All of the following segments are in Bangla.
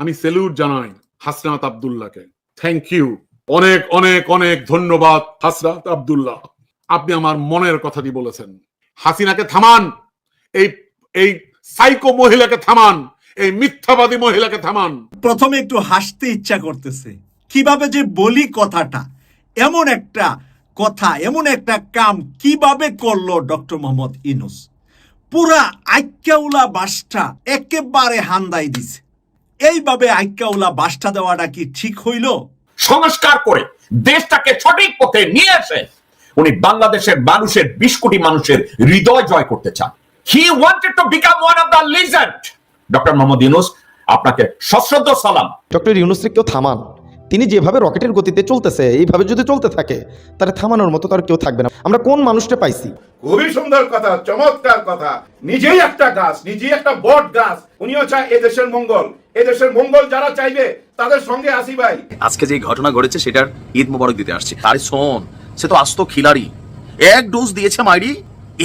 আমি সেলুট জানাই হাসনাত আবদুল্লাহকে। থ্যাংক ইউ অনেক অনেক অনেক ধন্যবাদ হাসনাত আবদুল্লাহ। আপনি আমার মনের কথাটি বলেছেন। হাসিনাকে থামান, এই এই সাইকো মহিলাকে থামান, এই মিথ্যাবাদী মহিলাকে থামান। প্রথমে একটু হাসতে ইচ্ছা করতেছে। কীভাবে যে বলি কথাটা, এমন একটা কথা, এমন একটা কাম কীভাবে করল ডক্টর মোহাম্মদ ইনুস পুরা আইক্যাউলা বাসটা একেবারে হান্দাই দিছে। এইভাবে আইকাউলা বাসটা দেওয়াটা কি ঠিক হইল? সংস্কার করে দেশটাকে সঠিক পথে নিয়ে এসে উনি বাংলাদেশের মানুষের বিশ কোটি মানুষের হৃদয় জয় করতে চান। He wanted to become one of the legend doctor Mohammad Yunus আপনাকে সশ্রদ্ধ সালাম। ডক্টর ইউনুসকে কেউ থামান। তিনি যেভাবে রকেটের গতিতে চলতেছে এইভাবে যদি চলতে থাকে তাহলে থামানোর মতো তার কেউ থাকবে না। আমরা কোন মানুষটা পাইছি? খুবই সুন্দর কথা চমৎকার কথা। নিজেই একটা গাছ নিজেই একটা বট গাছ। উনিও চায় এদেশের মঙ্গল। এদেশের মঙ্গল যারা চাইবে তাদের সঙ্গে আসি ভাই। আজকে যে ঘটনা ঘটেছে সেটার ঈদ মোবারক দিতে আসছে। আরে শোন সে তো আস্ত খিলাড়ি। এক ডোজ দিয়েছে মাইরি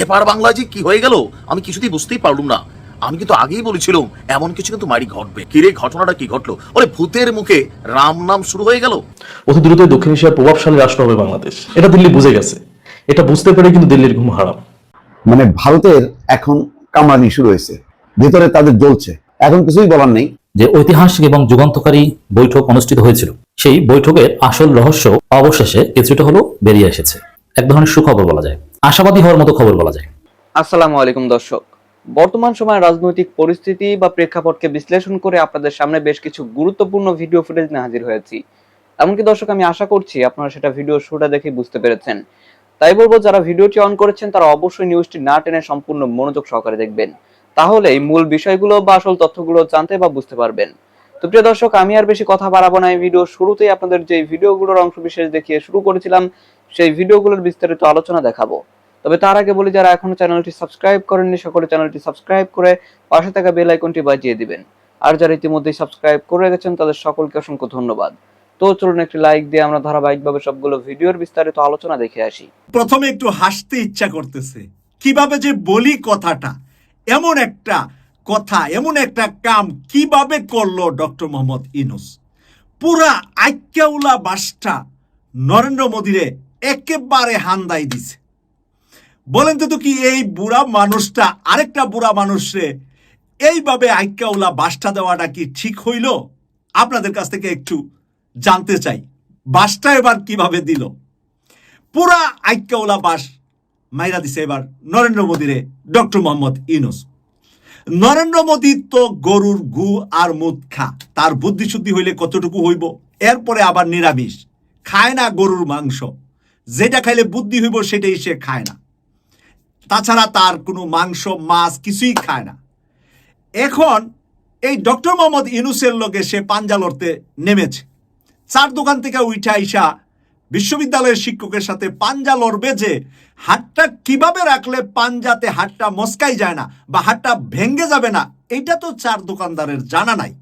এপার বাংলা যে কি হয়ে গেল আমি কিছুতেই বুঝতেই পারলুম না। আমি কিন্তু আগেই বলেছিলাম এমন কিছু কিন্তু মারি ঘটবে। কিরে ঘটনাটা কি ঘটলো? ওরে ভূতের মুখে রাম নাম শুরু হয়ে গেল। অতি দ্রুত দক্ষিণ এশিয়ার প্রভাবশালী রাষ্ট্র হবে বাংলাদেশ। এটা দিল্লি বুঝে গেছে। এটা বুঝতে পেরে কিন্তু দিল্লির ঘুম হারাম। মানে ভারতের এখন কামড়ানি শুরু হয়েছে। ভেতরে তাদের জ্বলছে। এখন কিছুই বলার নেই। যে ঐতিহাসিক এবং যুগান্তকারী বৈঠক অনুষ্ঠিত হয়েছিল সেই বৈঠকের আসল রহস্য অবশেষে কিছুটা হলো বেরিয়ে এসেছে। এক ধরনের সুখবর বলা যায়। আশাবাদী হওয়ার মতো খবর বলা যায়। আসসালামু আলাইকুম দর্শক। বর্তমান সময়ের রাজনৈতিক পরিস্থিতি বা প্রেক্ষাপটকে বিশ্লেষণ করে আপনাদের সামনে বেশ কিছু গুরুত্বপূর্ণ ভিডিও ফুটেজ নিয়ে হাজির হয়েছি। এমনকি দর্শক, আমি আশা করছি আপনারা সেটা ভিডিও শুরুটা দেখে বুঝতে পেরেছেন। তাই বলব, যারা ভিডিওটি অন করেছেন, তারা অবশ্যই নিউজটি না টেনে সম্পূর্ণ মনোযোগ সহকারে দেখবেন। তাহলে এই মূল বিষয়গুলো বা আসল তথ্যগুলো জানতে বা বুঝতে পারবেন। তো প্রিয় দর্শক, আমি আর বেশি কথা বাড়াবো না। এই ভিডিও শুরুতেই আপনাদের যে ভিডিওগুলোর অংশ বিশেষ দেখিয়ে শুরু করেছিলাম, সেই ভিডিওগুলোর বিস্তারিত আলোচনা দেখাবো। তবে তার আগে বলি, যারা এখনও চ্যানেলটি সাবস্ক্রাইব করেননি, সকলে চ্যানেলটি সাবস্ক্রাইব করে পাশে থাকা বেল আইকনটি বাজিয়ে দিবেন। আর যারা ইতিমধ্যেই সাবস্ক্রাইব করে গেছেন তাদের সকলকে অসংখ্য ধন্যবাদ। তো চলুন একটি লাইক দিয়ে আমরা ধারাবাহিকভাবে সবগুলো ভিডিওর বিস্তারিত আলোচনা দেখে আসি। প্রথমে একটু হাসতে ইচ্ছা করতেছে। কীভাবে যে বলি কথাটা, এমন একটা কথা, এমন একটা কাম কীভাবে করল ডক্টর মোহাম্মদ ইনুস পুরা আইক্যাউলা বাসটা নরেন্দ্র মোদীরে একেবারে হান্দাই দিছে। বলেন তো কি এই বুড়া মানুষটা, আরেকটা বুড়া মানুষরে এইভাবে আইক্যাউলা বাসটা দেওয়াটা কি ঠিক হইল? আপনাদের কাছ থেকে একটু জানতে চাই। বাসটা এবার কীভাবে দিল? পুরা আইক্যাউলা বাস মাইরা দিছে এবার নরেন্দ্র মোদীরে ডক্টর মোহাম্মদ ইনুস নরেন্দ্র মোদী তো গরুর গু আর মুদ খা, তার বুদ্ধি শুদ্ধি হইলে কতটুকু হইব? এরপরে আবার নিরামিষ। খায় না গরুর মাংস। যেটা খাইলে বুদ্ধি হইব, সেটাই সে খায় না। তাছাড়া তার কোনো মাংস, মাছ কিছুই খায় না। এখন এই ডক্টর মোহাম্মদ ইনুসের লোকে সে পাঞ্জা লড়তে নেমেছে। চার দোকান থেকে উঠে আইসা বিশ্ববিদ্যালয়ের শিক্ষকের সাথে পাঞ্জা লড়বে যে হাতটা কীভাবে রাখলে পাঞ্জাতে হাতটা মস্কাই যায় না বা হাতটা ভেঙ্গে যাবে না এটা তো চার দোকানদারের জানা নাই।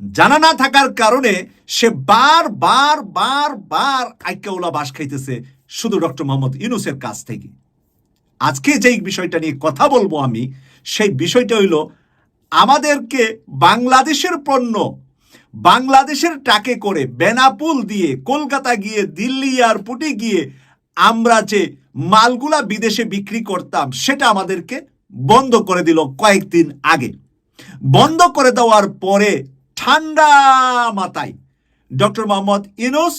জানা না থাকার কারণে সে বার বার বার বার আইকাউলা বাস খাইতেছে শুধু ডক্টর মোহাম্মদ ইউনুসের কাছ থেকে। আজকে যেই বিষয়টা নিয়ে কথা বলব আমি, সেই বিষয়টা হইল, আমাদেরকে বাংলাদেশের পণ্য, বাংলাদেশের টাকে করে বেনাপুল দিয়ে কলকাতা গিয়ে, দিল্লি এয়ারপোর্টে গিয়ে আমরা যে মালগুলা বিদেশে বিক্রি করতাম, সেটা আমাদেরকে বন্ধ করে দিল কয়েকদিন আগে। বন্ধ করে দেওয়ার পরে ঠান্ডা মাথায় ডক্টর মোহাম্মদ ইনুস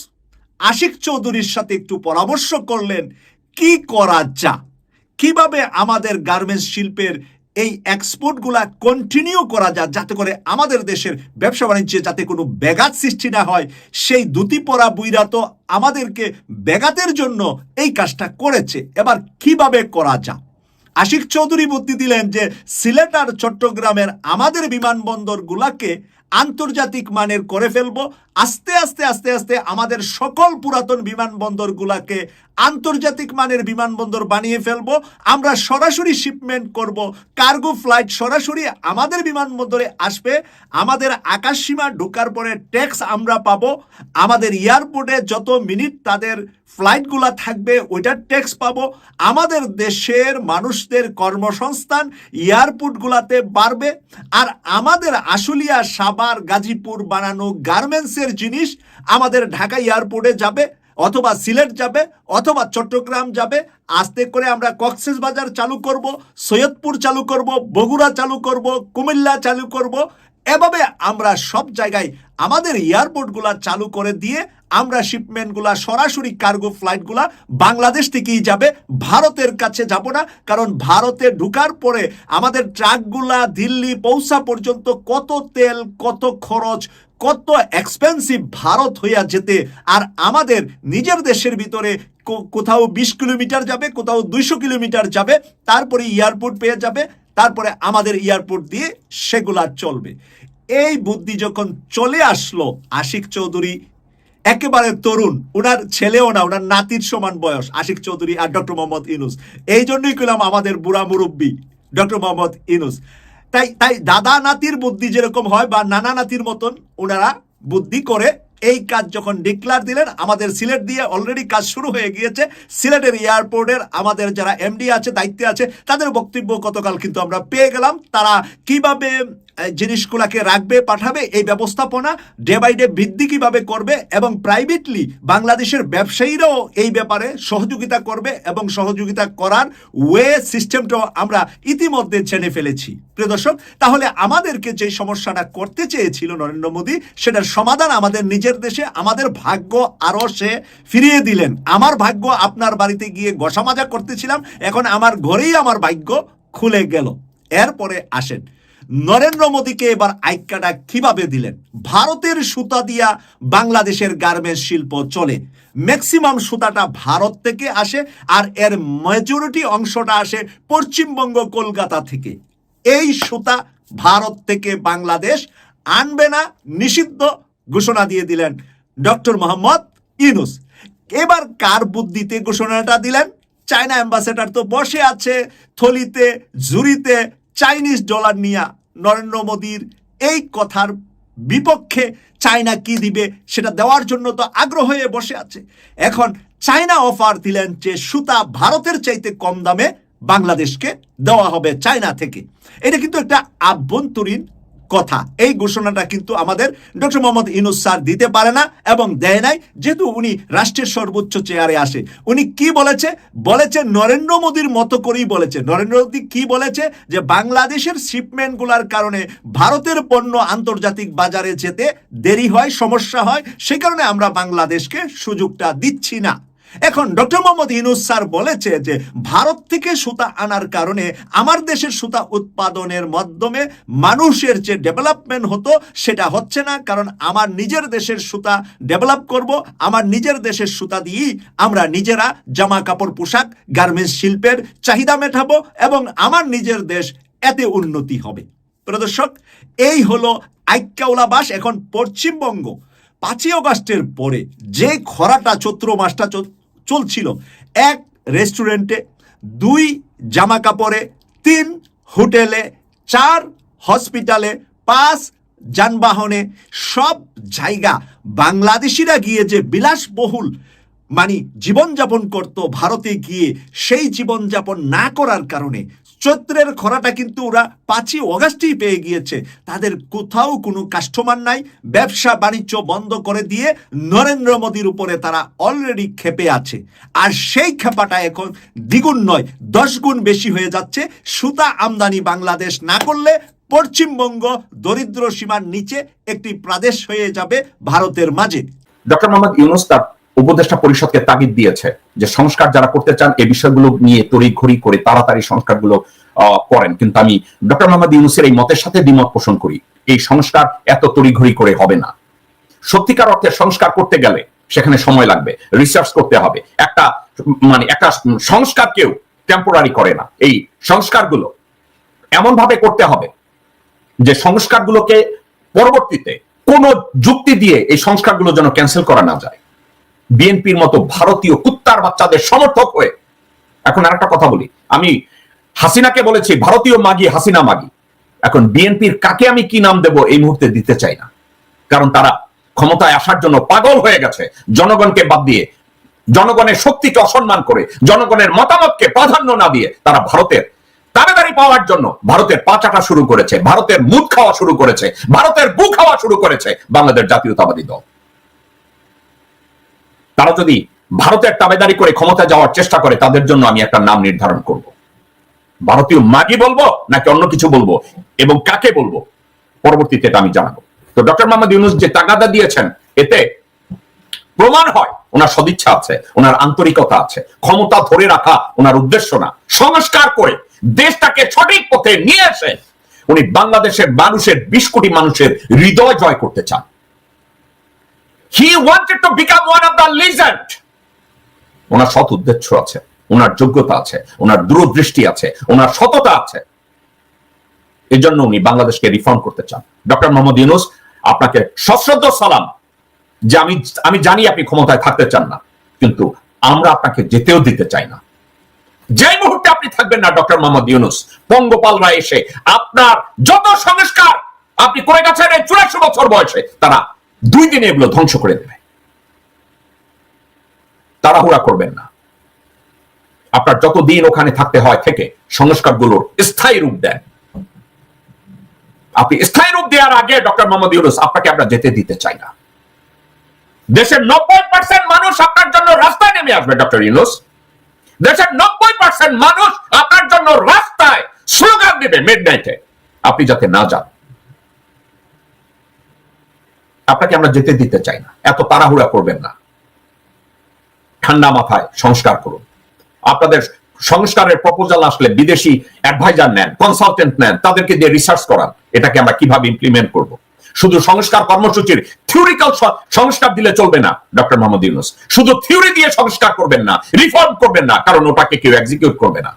আশিক চৌধুরীর সাথে একটু পরামর্শ করলেন, কি করা যা কীভাবে আমাদের গার্মেন্টস শিল্পের এই এক্সপোর্টগুলা কন্টিনিউ করা যায়, যাতে করে আমাদের দেশের ব্যবসা বাণিজ্যে যাতে কোনো ব্যাঘাত সৃষ্টি না হয়, সেই দুতি পরা বুইরা তো আমাদেরকে ব্যাঘাতের জন্য এই কাজটা করেছে। এবার কীভাবে করা যায়? আশিক চৌধুরী বুদ্ধি দিলেন যে, সিলেট আর চট্টগ্রামের আমাদের বিমানবন্দরগুলাকে আন্তর্জাতিক মানের করে ফেলব। আস্তে আস্তে আস্তে আস্তে আমাদের সকল পুরাতন বিমানবন্দরগুলাকে আন্তর্জাতিক মানের বিমানবন্দর বানিয়ে ফেলব। আমরা সরাসরি শিপমেন্ট করব। কার্গো ফ্লাইট সরাসরি আমাদের বিমানবন্দরে আসবে। আমাদের আকাশসীমা ঢোকার পরে ট্যাক্স আমরা পাবো। আমাদের এয়ারপোর্টে যত মিনিট তাদের ফ্লাইটগুলা থাকবে, ওইটার ট্যাক্স পাবো। আমাদের দেশের মানুষদের কর্মসংস্থান এয়ারপোর্টগুলাতে বাড়বে। আর আমাদের আশুলিয়া সাবার গাজীপুর বানানো গার্মেন্টসের জিনিস আমাদের ঢাকা এয়ারপোর্টে যাবে, অথবা সিলেট যাবে, অথবা চট্টগ্রাম যাবে। আস্তে করে আমরা কক্সেস বাজার চালু করব, সৈয়দপুর চালু করব, বগুড়া চালু করব, কুমিল্লা চালু করব। এভাবে আমরা সব জায়গায় আমাদের এয়ারপোর্টগুলা চালু করে দিয়ে আমরা শিপমেন্টগুলা সরাসরি কার্গো ফ্লাইটগুলা বাংলাদেশ থেকেই যাবে, ভারতের কাছে যাব না, কারণ ভারতে ঢুকার পরে আমাদের ট্রাকগুলা দিল্লি পৌঁছা পর্যন্ত কত তেল, কত খরচ, কত এক্সপেন্সিভ ভারত হইয়া যেতে, আর আমাদের নিজের দেশের ভিতরে কোথাও বিশ কিলোমিটার যাবে, কোথাও দুইশো কিলোমিটার যাবে, তারপরে এয়ারপোর্ট পেয়ে যাবে, তারপরে আমাদের এয়ারপোর্ট দিয়ে সেগুলা চলবে। এই বুদ্ধি যখন চলে আসলো, আশিক চৌধুরী একেবারে তরুণ ওনার ছেলেও না ওনার নাতির সমান বয়স, আশিক চৌধুরী আর ডক্টর মোহাম্মদ ইনুস এই জন্যই কইলাম আমাদের বুড়া মুরব্বী, ডক্টর মোহাম্মদ ইনুস তাই তাই দাদা নাতির বুদ্ধি যেরকম হয় বা নানা নাতির মতন ওনারা বুদ্ধি করে এই কাজ যখন ডিক্লার দিলেন, আমাদের সিলেট দিয়ে অলরেডি কাজ শুরু হয়ে গিয়েছে। সিলেটের এয়ারপোর্টের আমাদের যারা এমডি আছে, দায়িত্বে আছে, তাদের বক্তব্য গতকাল কিন্তু আমরা পেয়ে গেলাম। তারা কীভাবে জিনিসগুলাকে রাখবে, পাঠাবে, এই ব্যবস্থাপনা ডে বাই ডে বৃদ্ধি কীভাবে করবে এবং প্রাইভেটলি বাংলাদেশের ব্যবসায়ীরাও এই ব্যাপারে সহযোগিতা করবে এবং সহযোগিতা করার ওয়ে সিস্টেমটাও আমরা ইতিমধ্যে জেনে ফেলেছি। প্রিয় দর্শক, তাহলে আমাদেরকে যে সমস্যাটা করতে চেয়েছিল নরেন্দ্র মোদী, সেটার সমাধান আমাদের নিজের দেশে, আমাদের ভাগ্য আরও সে ফিরিয়ে দিলেন। আমার ভাগ্য, আপনার বাড়িতে গিয়ে গসা মাজা করতেছিলাম, এখন আমার ঘরেই আমার ভাগ্য খুলে গেল। এরপরে আসেন। নরেন্দ্র মোদীকে এবার আইক্যাটা কীভাবে দিলেন? ভারতের সুতা দিয়া বাংলাদেশের গার্মেন্টস শিল্প চলে। ম্যাক্সিমাম সুতাটা ভারত থেকে আসে আর এর মেজরিটি অংশটা আসে পশ্চিমবঙ্গ, কলকাতা থেকে। এই সুতা ভারত থেকে বাংলাদেশ আনবে না, নিষিদ্ধ ঘোষণা দিয়ে দিলেন ডক্টর মোহাম্মদ ইউনুস। এবার কার বুদ্ধিতে ঘোষণাটা দিলেন? চায়না অ্যাম্বাসেডার তো বসে আছে, থলিতে, ঝুড়িতে, চাইনিজ ডলার নিয়া নরেন্দ্র মোদীর এই কথার বিপক্ষে চায়না কি দিবে সেটা দেওয়ার জন্য তো আগ্রহ হয়ে বসে আছে। এখন চায়না অফার দিলেন যে সুতা ভারতের চাইতে কম দামে বাংলাদেশকে দেওয়া হবে চায়না থেকে। এটা কিন্তু একটা আভ্যন্তরীণ কথা। এই ঘোষণাটা কিন্তু আমাদের ডক্টর মোহাম্মদ ইনুস স্যার দিতে পারে না এবং দেয় নাই, যেহেতু উনি রাষ্ট্রের সর্বোচ্চ চেয়ারে আসে। উনি কি বলেছে? বলেছে নরেন্দ্র মোদীর মতো করেই বলেছে। নরেন্দ্র মোদী কি বলেছে? যে বাংলাদেশের শিপমেন্টগুলোর কারণে ভারতের পণ্য আন্তর্জাতিক বাজারে যেতে দেরি হয়, সমস্যা হয়, সে কারণে আমরা বাংলাদেশকে সুযোগটা দিচ্ছি না। এখন ডক্টর মোহাম্মদ ইউনুস স্যার বলেছে যে ভারত থেকে সুতা আনার কারণে আমার দেশের সুতা উৎপাদনের মাধ্যমে মানুষের যে ডেভেলপমেন্ট হতো সেটা হচ্ছে না, কারণ আমার নিজের দেশের সুতা ডেভেলপ করব, আমার নিজের দেশের সুতা দিয়েই আমরা নিজেরা জামা কাপড়, পোশাক, গার্মেন্টস শিল্পের চাহিদা মেটাবো এবং আমার নিজের দেশ এতে উন্নতি হবে। প্রদর্শক এই হলো আইক্যাউলাবাস এখন পশ্চিমবঙ্গ। পাঁচই অগাস্টের পরে যে খরাটা, চৈত্র মাসটা চলছিল। এক রেস্টুরেন্টে দুই জামা কাপড়ে তিন হোটেলে, চার হসপিটালে পাঁচ যানবাহনে সব জায়গা বাংলাদেশিরা গিয়ে যে বিলাসবহুল মানে জীবনযাপন করত, ভারতে গিয়ে সেই জীবনযাপন না করার কারণে চৈত্রের খরাটা কিন্তু ওরা পাঁচই অগাস্টেই পেয়ে গিয়েছে। তাদের কোথাও কোনো কাস্টমার নাই, ব্যবসা বাণিজ্য বন্ধ করে দিয়ে নরেন্দ্র মোদীর উপরে তারা অলরেডি খেপে আছে। আর সেই খেপাটা এখন দ্বিগুণ নয় দশ গুণ বেশি হয়ে যাচ্ছে। সুতা আমদানি বাংলাদেশ না করলে পশ্চিমবঙ্গ দরিদ্র সীমার নিচে একটি প্রাদেশ হয়ে যাবে ভারতের মাঝে। ডক্টর মোহাম্মদ ইউনুস উপদেষ্টা পরিষদকে তাগিদ দিয়েছে যে সংস্কার যারা করতে চান এই বিষয়গুলো নিয়ে তড়িঘড়ি করে তাড়াতাড়ি সংস্কারগুলো করেন। কিন্তু আমি ডক্টর মোহাম্মদ ইউনুসের এই মতের সাথে দ্বিমত পোষণ করি। এই সংস্কার এত তড়িঘড়ি করে হবে না। সত্যিকার অর্থে সংস্কার করতে গেলে সেখানে সময় লাগবে রিসার্চ করতে হবে। একটা মানে একটা সংস্কার কেউ টেম্পোরারি করে না। এই সংস্কারগুলো এমন ভাবে করতে হবে যে সংস্কারগুলোকে পরবর্তীতে কোনো যুক্তি দিয়ে এই সংস্কারগুলো যেন ক্যান্সেল করা না যায়। বিএনপির মতো ভারতীয় কুত্তার বাচ্চাদের সমর্থক হয়ে। এখন আরেকটা কথা বলি। আমি হাসিনাকে বলেছি, ভারতীয় মাগি, হাসিনা মাগি। এখন বিএনপির কাকে আমি কি নাম দেব এই মুহূর্তে দিতে চাই না। কারণ তারা ক্ষমতায় আসার জন্য পাগল হয়ে গেছে। জনগণকে বাদ দিয়ে, জনগণের শক্তিকে অসম্মান করে, জনগণের মতামতকে প্রাধান্য না দিয়ে তারা ভারতের তাড়াতাড়ি পাওয়ার জন্য ভারতের পাচাটা শুরু করেছে, ভারতের মুখ খাওয়া শুরু করেছে, ভারতের বু খাওয়া শুরু করেছে বাংলাদেশ জাতীয়তাবাদী দল। তারা যদি ভারতের তাবেদারি করে ক্ষমতা যাওয়ার চেষ্টা করে, তাদের জন্য আমি একটা নাম নির্ধারণ করব। ভারতীয় মাগি বলব নাকি অন্য কিছু বলব? এবং কাকে বলব? পরবর্তীতে এটা আমি জানাব। তো ডক্টর মোহাম্মদ ইউনুস যে তাগাদা দিয়েছেন, এতে প্রমাণ হয়, ওনার সদিচ্ছা আছে, ওনার আন্তরিকতা আছে। ক্ষমতা ধরে রাখা ওনার উদ্দেশ্য না। সংস্কার করে দেশটাকে সঠিক পথে নিয়ে এসে উনি বাংলাদেশের মানুষের বিশ কোটি মানুষের হৃদয় জয় করতে চান। He wanted to become one of the legend ওনার সৎ উদ্দেশ্য আছে, ওনার যোগ্যতা আছে, ওনার দূরদৃষ্টি আছে, ওনার সততা আছে। এই জন্য উনি বাংলাদেশকে রিফর্ম করতে চান। ডক্টর মোহাম্মদ ইউনুস, আপনাকে সশ্রদ্ধ সালাম যে আমি আমি জানি আপনি ক্ষমতায় থাকতে চান না, কিন্তু আমরা আপনাকে যেতেও দিতে চাই না। যে মুহূর্তে আপনি থাকবেন না, ডক্টর মোহাম্মদ ইউনুস পঙ্গপালরা এসে আপনার যত সংস্কার, আপনি করে গেছেন এই চুরাশি বছর বয়সে, তারা দুই দিনে এগুলো ধ্বংস করে দেবে। তাড়াহুড়া করবেন না। আপনার যত দিন ওখানে থাকতে হয় থেকে সংস্কারগুলোর স্থায়ী রূপ দেন। আপনি স্থায়ী রূপ দেওয়ার আগে ডক্টর মোহাম্মদ ইউনুস আপনাকে আমরা যেতে দিতে চাই না। দেশের নব্বই পার্সেন্ট মানুষ আপনার জন্য রাস্তায় নেমে আসবে, ডক্টর ইউনুস। দেশের নব্বই পার্সেন্ট মানুষ আপনার জন্য রাস্তায় স্লোগান দেবে মিড নাইটে আপনি যাতে না যান। আপনাকে আমরা যেতে দিতে চাই না। এত তাড়াহুড়া করবেন না। ঠান্ডা মাথায় সংস্কার করুন। আপনাদের সংস্কারের প্রপোজাল আসলে বিদেশি অ্যাডভাইজার নেন কনসালটেন্ট নেন, তাদেরকে দিয়ে রিসার্চ করান, এটাকে আমরা কীভাবে ইমপ্লিমেন্ট করব। শুধু সংস্কার কর্মসূচির থিওরিক্যাল সংস্কার দিলে চলবে না ডক্টর মোহাম্মদ ইউনুস। শুধু থিওরি দিয়ে সংস্কার করবেন না রিফর্ম করবেন না, কারণ ওটাকে কেউ এক্সিকিউট করবে না।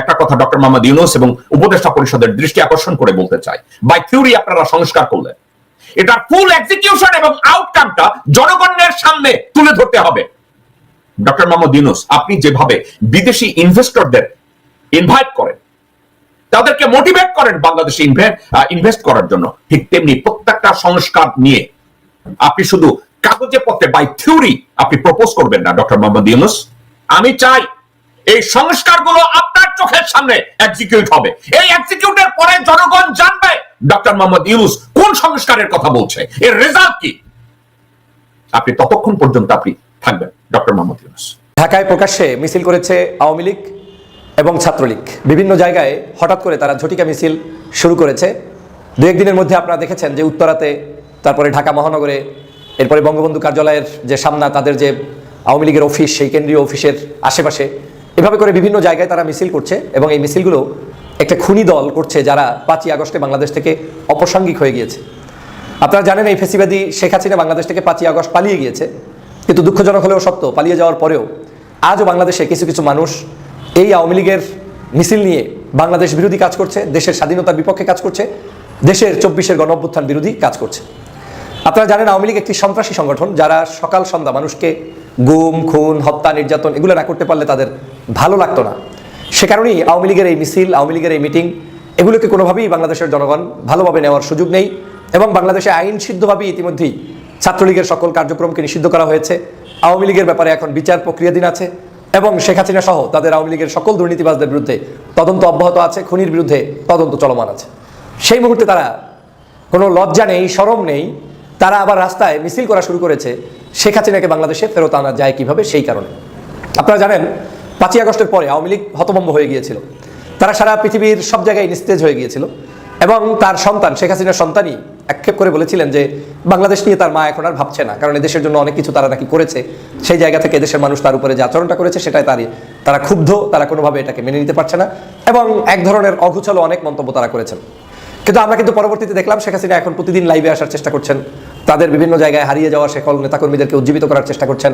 একটা কথা ডক্টর মোহাম্মদ ইউনুস এবং উপদেষ্টা পরিষদের দৃষ্টি আকর্ষণ করে বলতে চাই। বাই থিওরি আপনারা সংস্কার করলেন। এটা ফুল এক্সিকিউশন এবং আউটকামটা জনগণের সামনে তুলে ধরতে হবে। ডক্টর মোহাম্মদ ইউনুস, আপনি যেভাবে বিদেশি ইনভেস্টরদের ইনভাইট করেন, তাদেরকে মোটিভেট করেন বাংলাদেশে ইনভেস্ট করার জন্য, ঠিক তেমনি প্রত্যেকটা সংস্কার নিয়ে আপনি শুধু কাগজে পত্রে বাই থিওরি আপনি প্রপোজ করবেন না, ডক্টর মোহাম্মদ ইউনুস। আমি চাই এই সংস্কারগুলো আপনার চোখের সামনে এক্সিকিউট হবে। এই এক্সিকিউটের পরে জনগণ জানবে, ডক্টর মোহাম্মদ ইউনুস কোন সংস্কারের কথা বলছে, এর রেজাল্ট কি? আপনি ততক্ষণ পর্যন্ত আপনি থাকবেন, ডক্টর মোহাম্মদ ইউনুস। ঢাকায় প্রকাশ্যে মিছিল করেছে আওয়ামী লীগ এবং ছাত্রলীগ। বিভিন্ন জায়গায় হঠাৎ করে তারা ঝটিকা মিছিল শুরু করেছে। দু একদিনের মধ্যে আপনারা দেখেছেন যে উত্তরাতে, তারপরে ঢাকা মহানগরে, এরপরে বঙ্গবন্ধু কার্যালয়ের যে সামনা, তাদের যে আওয়ামী লীগের অফিস, সেই কেন্দ্রীয় অফিসের আশেপাশে এভাবে করে বিভিন্ন জায়গায় তারা মিছিল করছে এবং এই মিছিলগুলো একটা খুনি দল করছে যারা পাঁচই আগস্টে বাংলাদেশ থেকে অপ্রাসঙ্গিক হয়ে গিয়েছে। আপনারা জানেন এই ফেসিবাদী শেখ হাসিনা বাংলাদেশ থেকে পাঁচই আগস্ট পালিয়ে গিয়েছে। কিন্তু দুঃখজনক হলেও সত্য, পালিয়ে যাওয়ার পরেও আজও বাংলাদেশে কিছু কিছু মানুষ এই আওয়ামী লীগের মিছিল নিয়ে বাংলাদেশ বিরোধী কাজ করছে, দেশের স্বাধীনতার বিপক্ষে কাজ করছে, দেশের চব্বিশের গণঅভ্যুত্থান বিরোধী কাজ করছে। আপনারা জানেন আওয়ামী লীগ একটি সন্ত্রাসী সংগঠন যারা সকাল সন্ধ্যা মানুষকে গুম, খুন, হত্যা, নির্যাতন এগুলো না করতে পারলে তাদের ভালো লাগতো না। সে কারণেই আওয়ামী লীগের এই মিছিল, আওয়ামী লীগের এই মিটিং, এগুলোকে কোনোভাবেই বাংলাদেশের জনগণ ভালোভাবে নেওয়ার সুযোগ নেই এবং বাংলাদেশে আইন সিদ্ধভাবে ইতিমধ্যেই ছাত্রলীগের সকল কার্যক্রমকে নিষিদ্ধ করা হয়েছে। আওয়ামী লীগের ব্যাপারে এখন বিচার প্রক্রিয়াধীন আছে এবং শেখ হাসিনা সহ তাদের আওয়ামী লীগের সকল দুর্নীতিবাজদের বিরুদ্ধে তদন্ত অব্যাহত আছে, খুনির বিরুদ্ধে তদন্ত চলমান আছে। সেই মুহূর্তে তারা কোনো লজ্জা নেই, সরম নেই, তারা আবার রাস্তায় মিছিল করা শুরু করেছে। শেখ হাসিনাকে বাংলাদেশে ফেরত আনা যায় কীভাবে? সেই কারণে। আপনারা জানেন, পাঁচই আগস্টের পরে আওয়ামী লীগ হতভম্ব হয়ে গিয়েছিল। তারা সারা পৃথিবীর সব জায়গায় নিস্তেজ হয়ে গিয়েছিল এবং তার সন্তান, শেখ হাসিনার সন্তানই আক্ষেপ করে বলেছিলেন যে, বাংলাদেশ নিয়ে তার মা এখন আর ভাবছে না, কারণ এদেশের জন্য অনেক কিছু তারা নাকি করেছে। সেই জায়গা থেকে দেশের মানুষ তার উপরে যে আচরণটা করেছে, সেটাই তারই। তারা ক্ষুব্ধ, তারা কোনোভাবে এটাকে মেনে নিতে পারছে না এবং এক ধরনের অঘুছালো অনেক মন্তব্য তারা করেছেন। কিন্তু আমরা কিন্তু পরবর্তীতে দেখলাম শেখ হাসিনা এখন প্রতিদিন লাইভে আসার চেষ্টা করছেন। তাদের বিভিন্ন জায়গায় হারিয়ে যাওয়া সকল নেতাকর্মীদেরকে উজ্জীবিত করার চেষ্টা করছেন।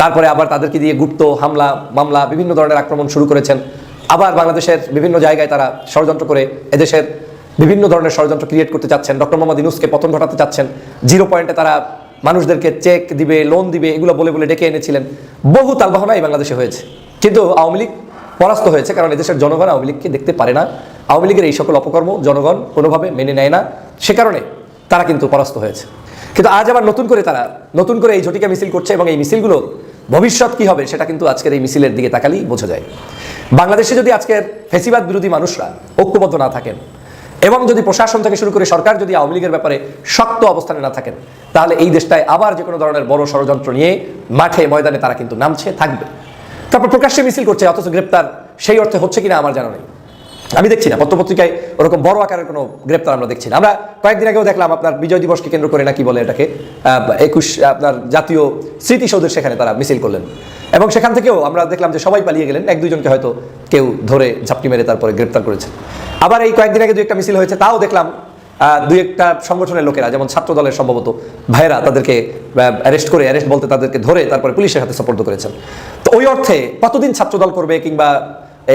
তারপরে আবার তাদেরকে দিয়ে গুপ্ত হামলা, মামলা, বিভিন্ন ধরনের আক্রমণ শুরু করেছেন। আবার বাংলাদেশের বিভিন্ন জায়গায় তারা ষড়যন্ত্র করে এদেশের বিভিন্ন ধরনের ষড়যন্ত্র ক্রিয়েট করতে চাচ্ছেন। ডক্টর মোহাম্মদ ইনুসকে পতন ঘটাতে চাচ্ছেন। জিরো পয়েন্টে তারা মানুষদেরকে চেক দিবে লোন দিবে, এগুলো বলে বলে ডেকে এনেছিলেন। বহু তালবাহনা এই বাংলাদেশে হয়েছে। কিন্তু আওয়ামী লীগ পরাস্ত হয়েছে, কারণ এদেশের জনগণ আওয়ামী লীগকে দেখতে পারে না। আওয়ামী লীগের এই সকল অপকর্ম জনগণ কোনোভাবে মেনে নেয় না। সে কারণে তারা কিন্তু পরাস্ত হয়েছে। কিন্তু আজ আবার নতুন করে তারা, নতুন করে এই ঝটিকা মিছিল করছে এবং এই মিছিলগুলো ভবিষ্যৎ কি হবে সেটা কিন্তু আজকের এই মিছিলের দিকে তাকালেই বোঝা যায়। বাংলাদেশে যদি আজকের ফেসিবাদ বিরোধী মানুষরা ঐক্যবদ্ধ না থাকেন এবং যদি প্রশাসন থেকে শুরু করে সরকার যদি আওয়ামী লীগের ব্যাপারে শক্ত অবস্থানে না থাকেন, তাহলে এই দেশটায় আবার যে কোনো ধরনের বড় ষড়যন্ত্র নিয়ে মাঠে ময়দানে তারা কিন্তু নামছে, থাকবে। তারপর প্রকাশ্যে মিছিল করছে, অথচ গ্রেপ্তার, সেই অর্থে হচ্ছে কিনা আমার জানা নেই। আমি দেখছি না, পত্রপত্রিকায় ওরকম বড় আকারের কোনো গ্রেপ্তার আমরা দেখছি না। আমরা কয়েকদিন আগেও দেখলাম আপনার বিজয় দিবসকে কেন্দ্র করে নাকি বলে এটাকে একুশ, আপনার জাতীয় স্মৃতিসৌধের সেখানে তারা মিছিল করলেন। এবং সেখান থেকেও আমরা দেখলাম যে সবাই পালিয়ে গেলেন, এক দুজনকে হয়তো কেউ ধরে ঝাপটি মেরে তারপরে গ্রেপ্তার করেছে আবার এই কয়েকদিন আগে দু একটা মিছিল হয়েছে, তাও দেখলাম দুই একটা সংগঠনের লোকেরা, যেমন ছাত্র দলের সম্ভবত ভাইয়েরা তাদেরকে অ্যারেস্ট করে অ্যারেস্ট বলতে তাদেরকে ধরে তারপরে পুলিশের হাতে সপর্দ করেছেন। তো ওই অর্থে কতদিন ছাত্রদল করবে কিংবা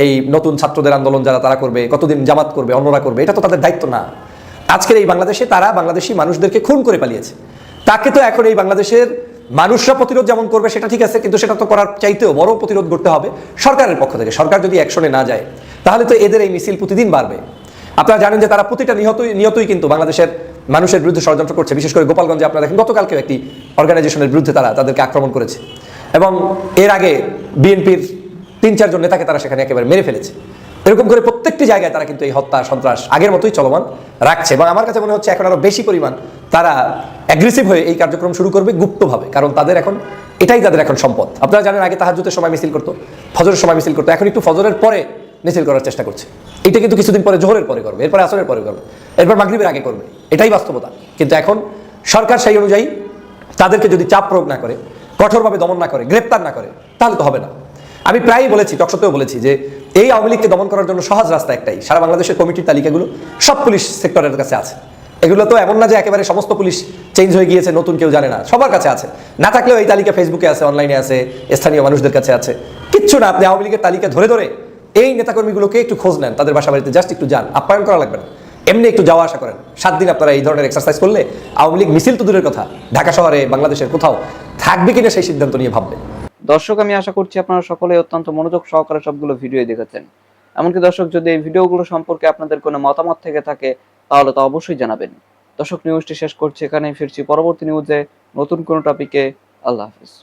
এই নতুন ছাত্রদের আন্দোলন যারা তারা করবে, কতদিন জামাত করবে, অন্যরা করবে, এটা তো তাদের দায়িত্ব না। আজকের এই বাংলাদেশে তারা বাংলাদেশি মানুষদেরকে খুন করে পালিয়েছে। তাকে তো এখন এই বাংলাদেশের মানুষরা প্রতিরোধ যেমন করবে, সেটা ঠিক আছে, কিন্তু সেটা তো করার চাইতেও বড় প্রতিরোধ করতে হবে সরকারের পক্ষ থেকে। সরকার যদি অ্যাকশনে না যায়, তাহলে তো এদের এই মিছিল প্রতিদিন বাড়বে। আপনারা জানেন যে তারা প্রতিটা নিহতই নিহতই কিন্তু বাংলাদেশের মানুষের বিরুদ্ধে ষড়যন্ত্র করছে। বিশেষ করে গোপালগঞ্জে আপনারা দেখেন, গতকালকেও একটি অর্গানাইজেশনের বিরুদ্ধে তারা তাদেরকে আক্রমণ করেছে। এবং এর আগে বিএনপির তিন চারজন নেতাকে তারা সেখানে একেবারে মেরে ফেলেছে। এরকম করে প্রত্যেকটি জায়গায় তারা কিন্তু এই হত্যা, সন্ত্রাস আগের মতোই চলমান রাখছে। এবং আমার কাছে মনে হচ্ছে এখন আরও বেশি পরিমাণ তারা অ্যাগ্রেসিভ হয়ে এই কার্যক্রম শুরু করবে গুপ্তভাবে, কারণ তাদের এখন এটাই তাদের এখন সম্পদ। আপনারা জানেন আগে তাহাজুতের সময় মিছিল করতো, ফজরের সময় মিছিল করতো, এখন একটু ফজরের পরে মিছিল করার চেষ্টা করছে। এটা কিন্তু কিছুদিন পরে জোহরের পরে করবে, এরপরে আসরের পরে করবে, এরপর মাগরিবের আগে করবে, এটাই বাস্তবতা। কিন্তু এখন সরকার সেই অনুযায়ী তাদেরকে যদি চাপ প্রয়োগ না করে, কঠোরভাবে দমন না করে, গ্রেপ্তার না করে, তাহলে তো হবে না। আমি প্রায়ই বলেছি, টকশতেও বলেছি যে এই আওয়ামী লীগকে দমন করার জন্য সহজ রাস্তা একটাই। সারা বাংলাদেশের কমিটির তালিকাগুলো সব পুলিশ সেক্টরের কাছে আছে। এগুলো তো এমন না যে একেবারে সমস্ত পুলিশ চেঞ্জ হয়ে গিয়েছে, নতুন কেউ জানে না, সবার কাছে আছে। না থাকলেও এই তালিকা ফেসবুকে আছে অনলাইনে আছে, স্থানীয় মানুষদের কাছে আছে। কিচ্ছু না, আপনি আওয়ামী লীগের তালিকা ধরে ধরে এই নেতাকর্মীগুলোকে একটু খোঁজ নেন, তাদের বাসা বাড়িতে জাস্ট একটু যান, আপ্যায়ন করা লাগবে না। এমনি একটু যাওয়া আসা করেন। সাত দিন আপনারা এই ধরনের এক্সারসাইজ করলে আওয়ামী লীগ মিছিল তো দূরের কথা, ঢাকা শহরে, বাংলাদেশের কোথাও থাকবে কিনা সেই সিদ্ধান্ত নিয়ে ভাববে। দর্শক, আমি আশা করছি আপনারা সকলে অত্যন্ত মনোযোগ সহকারে সবগুলো ভিডিও দেখেছেন। এমনকি দর্শক, যদি এই ভিডিওগুলো সম্পর্কে আপনাদের কোনো মতামত থেকে থাকে, তাহলে তো অবশ্যই জানাবেন। দর্শক নিউজটি শেষ করছি এখানেই, ফিরছি পরবর্তী নিউজে নতুন কোনো টপিকে আল্লাহ হাফিজ।